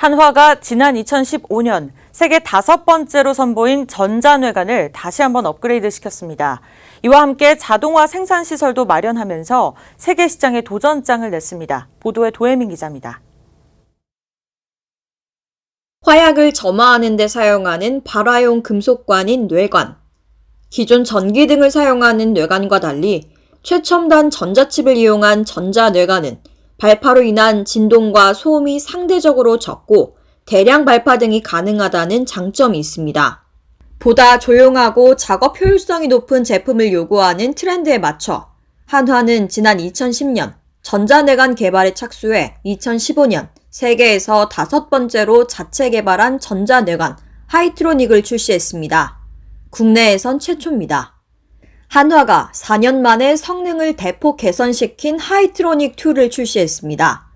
한화가 지난 2015년 세계 다섯 번째로 선보인 전자뇌관을 다시 한번 업그레이드 시켰습니다. 이와 함께 자동화 생산 시설도 마련하면서 세계 시장에 도전장을 냈습니다. 보도에 도혜민 기자입니다. 화약을 점화하는 데 사용하는 발화용 금속관인 뇌관. 기존 전기 등을 사용하는 뇌관과 달리 최첨단 전자칩을 이용한 전자뇌관은 발파로 인한 진동과 소음이 상대적으로 적고 대량 발파 등이 가능하다는 장점이 있습니다. 보다 조용하고 작업 효율성이 높은 제품을 요구하는 트렌드에 맞춰 한화는 지난 2010년 전자뇌관 개발에 착수해 2015년 세계에서 다섯 번째로 자체 개발한 전자뇌관 하이트로닉을 출시했습니다. 국내에선 최초입니다. 한화가 4년 만에 성능을 대폭 개선시킨 하이트로닉 2를 출시했습니다.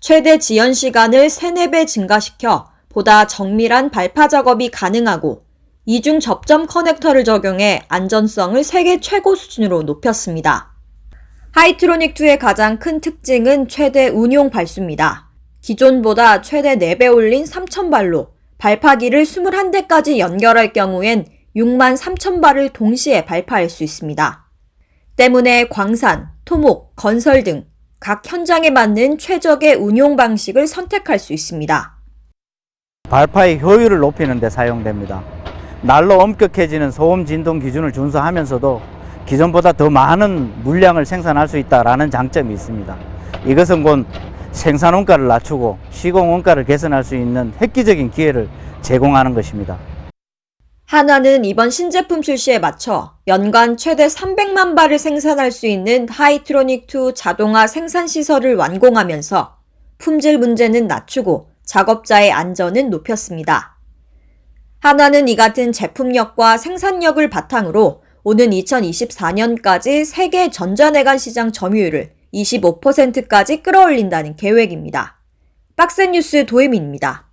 최대 지연 시간을 3, 4배 증가시켜 보다 정밀한 발파 작업이 가능하고 이중 접점 커넥터를 적용해 안전성을 세계 최고 수준으로 높였습니다. 하이트로닉2의 가장 큰 특징은 최대 운용 발수입니다. 기존보다 최대 4배 올린 3,000발로 발파기를 21대까지 연결할 경우엔 6만 3,000발을 동시에 발파할 수 있습니다. 때문에 광산, 토목, 건설 등 각 현장에 맞는 최적의 운용 방식을 선택할 수 있습니다. 발파의 효율을 높이는 데 사용됩니다. 날로 엄격해지는 소음 진동 기준을 준수하면서도 기존보다 더 많은 물량을 생산할 수 있다라는 장점이 있습니다. 이것은 곧 생산 원가를 낮추고 시공 원가를 개선할 수 있는 획기적인 기회를 제공하는 것입니다. 한화는 이번 신제품 출시에 맞춰 연간 최대 300만 발을 생산할 수 있는 하이트로닉2 자동화 생산 시설을 완공하면서 품질 문제는 낮추고 작업자의 안전은 높였습니다. 한화는 이 같은 제품력과 생산력을 바탕으로 오는 2024년까지 세계 전자내관 시장 점유율을 25%까지 끌어올린다는 계획입니다. 박스 뉴스 도혜민입니다.